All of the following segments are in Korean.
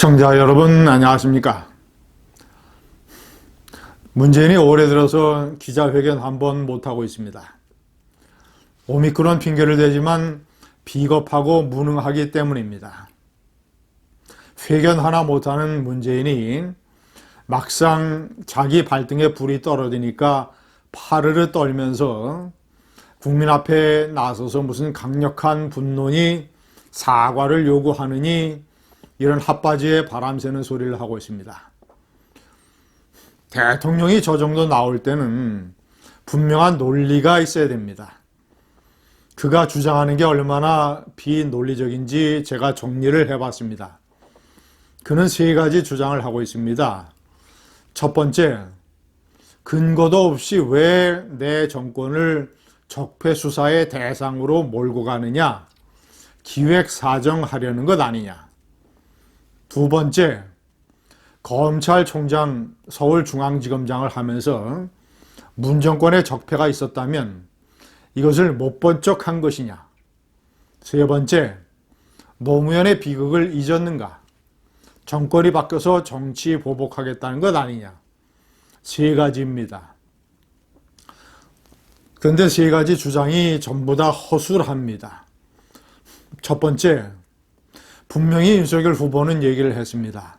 시청자 여러분 안녕하십니까? 문재인이 올해 들어서 기자회견 한 번 못하고 있습니다. 오미크론 핑계를 대지만 비겁하고 무능하기 때문입니다. 회견 하나 못하는 문재인이 막상 자기 발등에 불이 떨어지니까 파르르 떨면서 국민 앞에 나서서 무슨 강력한 분노니 사과를 요구하느니 이런 핫바지에 바람 새는 소리를 하고 있습니다. 대통령이 저 정도 나올 때는 분명한 논리가 있어야 됩니다. 그가 주장하는 게 얼마나 비논리적인지 제가 정리를 해봤습니다. 그는 세 가지 주장을 하고 있습니다. 첫 번째, 근거도 없이 왜 내 정권을 적폐 수사의 대상으로 몰고 가느냐? 기획 사정하려는 것 아니냐? 두 번째, 검찰총장 서울중앙지검장을 하면서 문정권의 적폐가 있었다면 이것을 못 본 척 한 것이냐? 세 번째, 노무현의 비극을 잊었는가? 정권이 바뀌어서 정치 보복하겠다는 것 아니냐? 세 가지입니다. 그런데 세 가지 주장이 전부 다 허술합니다. 첫 번째, 분명히 윤석열 후보는 얘기를 했습니다.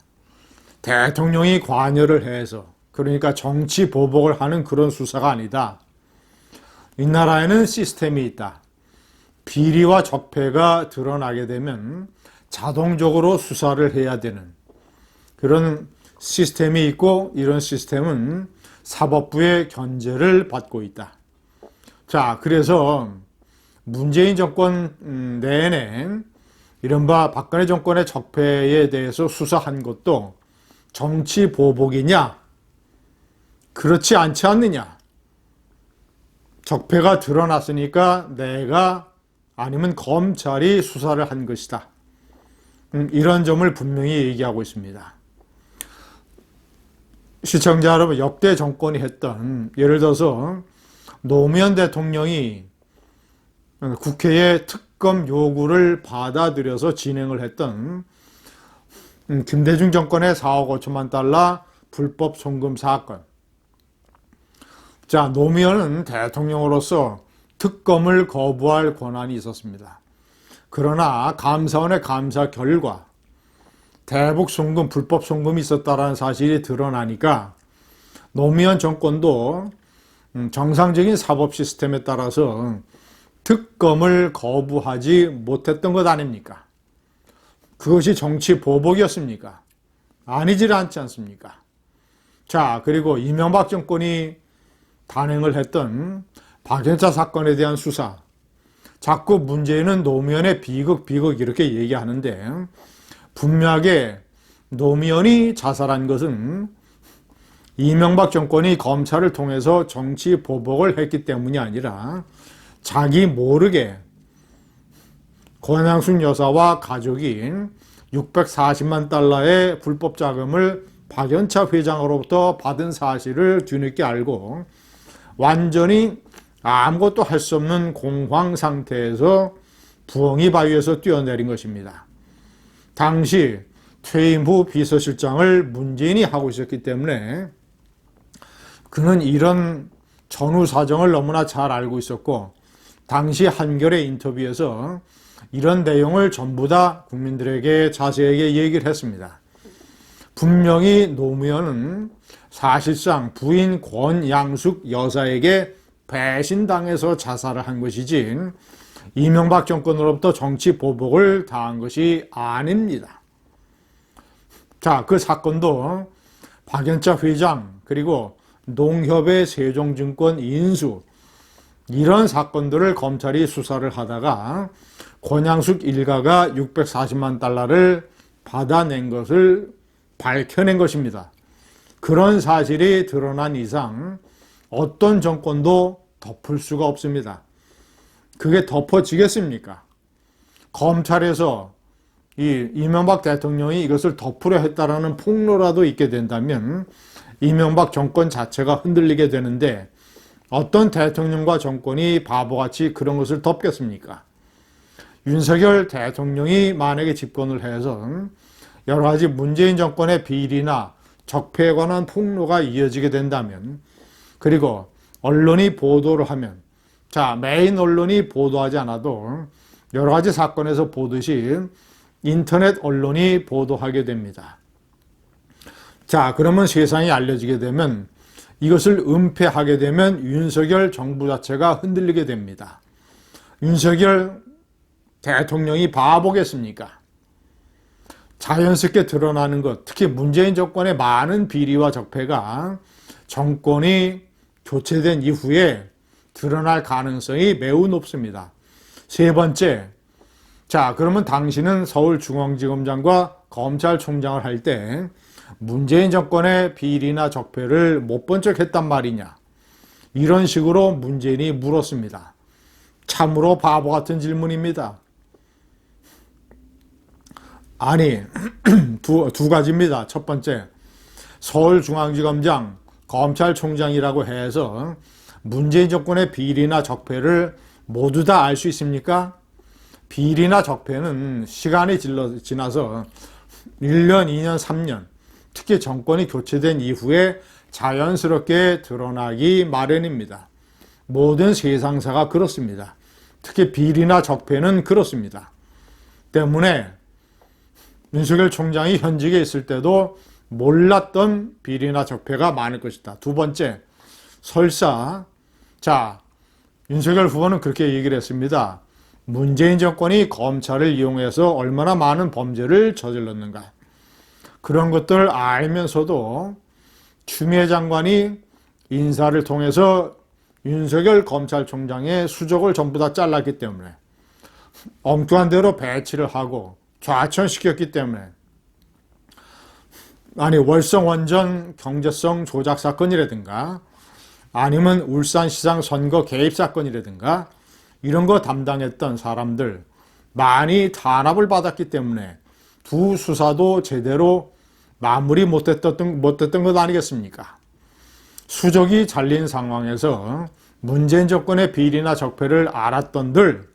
대통령이 관여를 해서 그러니까 정치 보복을 하는 그런 수사가 아니다. 이 나라에는 시스템이 있다. 비리와 적폐가 드러나게 되면 자동적으로 수사를 해야 되는 그런 시스템이 있고 이런 시스템은 사법부의 견제를 받고 있다. 자, 그래서 문재인 정권 음, 내내 이른바 박근혜 정권의 적폐에 대해서 수사한 것도 정치 보복이냐? 그렇지 않지 않느냐? 적폐가 드러났으니까 내가 아니면 검찰이 수사를 한 것이다. 음, 이런 점을 분명히 얘기하고 있습니다. 시청자 여러분, 역대 정권이 했던, 예를 들어서 노무현 대통령이 국회에 특 검 요구를 받아들여서 진행을 했던 음, 김대중 정권의 4억 5천만 달러 불법 송금 사건. 자, 노무현은 대통령으로서 특검을 거부할 권한이 있었습니다. 그러나 감사원의 감사 결과 대북 송금, 불법 송금이 있었다라는 사실이 드러나니까 노무현 정권도 음, 정상적인 사법 시스템에 따라서 특검을 거부하지 못했던 것 아닙니까? 그것이 정치 보복이었습니까? 아니질 않지 않습니까? 자, 그리고 이명박 정권이 단행을 했던 박연차 사건에 대한 수사. 자꾸 문제는 노무현의 비극, 비극 이렇게 얘기하는데 분명하게 노무현이 자살한 것은 이명박 정권이 검찰을 통해서 정치 보복을 했기 때문이 아니라 자기 모르게 권양순 여사와 가족이 640만 달러의 불법 자금을 박연차 회장으로부터 받은 사실을 뒤늦게 알고 완전히 아무것도 할 수 없는 공황 상태에서 부엉이 바위에서 뛰어내린 것입니다. 당시 퇴임 후 비서실장을 문재인이 하고 있었기 때문에 그는 이런 전후 사정을 너무나 잘 알고 있었고 당시 한겨레 인터뷰에서 이런 내용을 전부 다 국민들에게 자세하게 얘기를 했습니다. 분명히 노무현은 사실상 부인 권양숙 여사에게 배신당해서 자살을 한 것이지 이명박 정권으로부터 정치 보복을 당한 것이 아닙니다. 자, 그 사건도 박연차 회장 그리고 농협의 세종증권 인수 이런 사건들을 검찰이 수사를 하다가 권양숙 일가가 640만 달러를 받아낸 것을 밝혀낸 것입니다. 그런 사실이 드러난 이상 어떤 정권도 덮을 수가 없습니다. 그게 덮어지겠습니까? 검찰에서 이 이명박 대통령이 이것을 덮으려 했다라는 폭로라도 있게 된다면 이명박 정권 자체가 흔들리게 되는데 어떤 대통령과 정권이 바보같이 그런 것을 덮겠습니까? 윤석열 대통령이 만약에 집권을 해서 여러 가지 문재인 정권의 비리나 적폐에 관한 폭로가 이어지게 된다면 그리고 언론이 보도를 하면 자 메인 언론이 보도하지 않아도 여러 가지 사건에서 보듯이 인터넷 언론이 보도하게 됩니다. 자 그러면 세상이 알려지게 되면 이것을 은폐하게 되면 윤석열 정부 자체가 흔들리게 됩니다. 윤석열 대통령이 바보겠습니까? 자연스럽게 드러나는 것, 특히 문재인 정권의 많은 비리와 적폐가 정권이 교체된 이후에 드러날 가능성이 매우 높습니다. 세 번째, 자, 그러면 당신은 서울중앙지검장과 검찰총장을 할 때 문재인 정권의 비리나 적폐를 못 본 척 했단 말이냐? 이런 식으로 문재인이 물었습니다. 참으로 바보 같은 질문입니다. 아니, 두, 두 가지입니다. 첫 번째, 서울중앙지검장, 검찰총장이라고 해서 문재인 정권의 비리나 적폐를 모두 다 알 수 있습니까? 비리나 적폐는 시간이 질러, 지나서 1년, 2년, 3년, 특히 정권이 교체된 이후에 자연스럽게 드러나기 마련입니다. 모든 세상사가 그렇습니다. 특히 비리나 적폐는 그렇습니다. 때문에 윤석열 총장이 현직에 있을 때도 몰랐던 비리나 적폐가 많을 것이다. 두 번째, 설사, 자, 윤석열 후보는 그렇게 얘기를 했습니다. 문재인 정권이 검찰을 이용해서 얼마나 많은 범죄를 저질렀는가. 그런 것들을 알면서도 추미애 장관이 인사를 통해서 윤석열 검찰총장의 수족을 전부 다 잘랐기 때문에 엉뚱한 대로 배치를 하고 좌천시켰기 때문에 아니 월성 원전 경제성 조작 사건이라든가 아니면 울산시장 선거 개입 사건이라든가 이런 거 담당했던 사람들 많이 탄압을 받았기 때문에 두 수사도 제대로 마무리 못했던, 못했던 것 아니겠습니까? 수족이 잘린 상황에서 문재인 정권의 비리나 적폐를 알았던들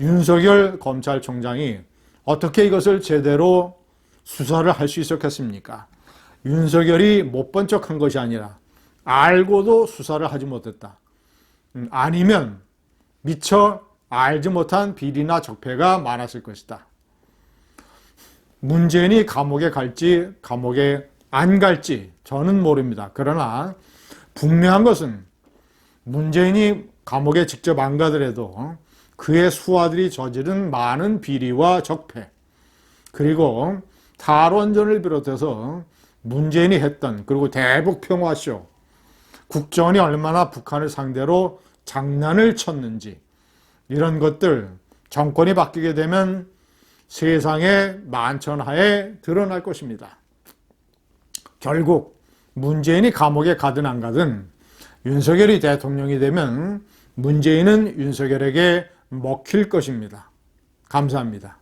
윤석열 검찰총장이 어떻게 이것을 제대로 수사를 할 수 있었겠습니까? 윤석열이 못 본 척한 것이 아니라 알고도 수사를 하지 못했다. 음, 아니면 미처 알지 못한 비리나 적폐가 많았을 것이다. 문재인이 감옥에 갈지 감옥에 안 갈지 저는 모릅니다. 그러나 분명한 것은 문재인이 감옥에 직접 안 가더라도 그의 수하들이 저지른 많은 비리와 적폐 그리고 탈원전을 비롯해서 문재인이 했던 그리고 대북 평화쇼 국정원이 얼마나 북한을 상대로 장난을 쳤는지 이런 것들 정권이 바뀌게 되면 세상의 만천하에 드러날 것입니다. 결국 문재인이 감옥에 가든 안 가든 윤석열이 대통령이 되면 문재인은 윤석열에게 먹힐 것입니다. 감사합니다.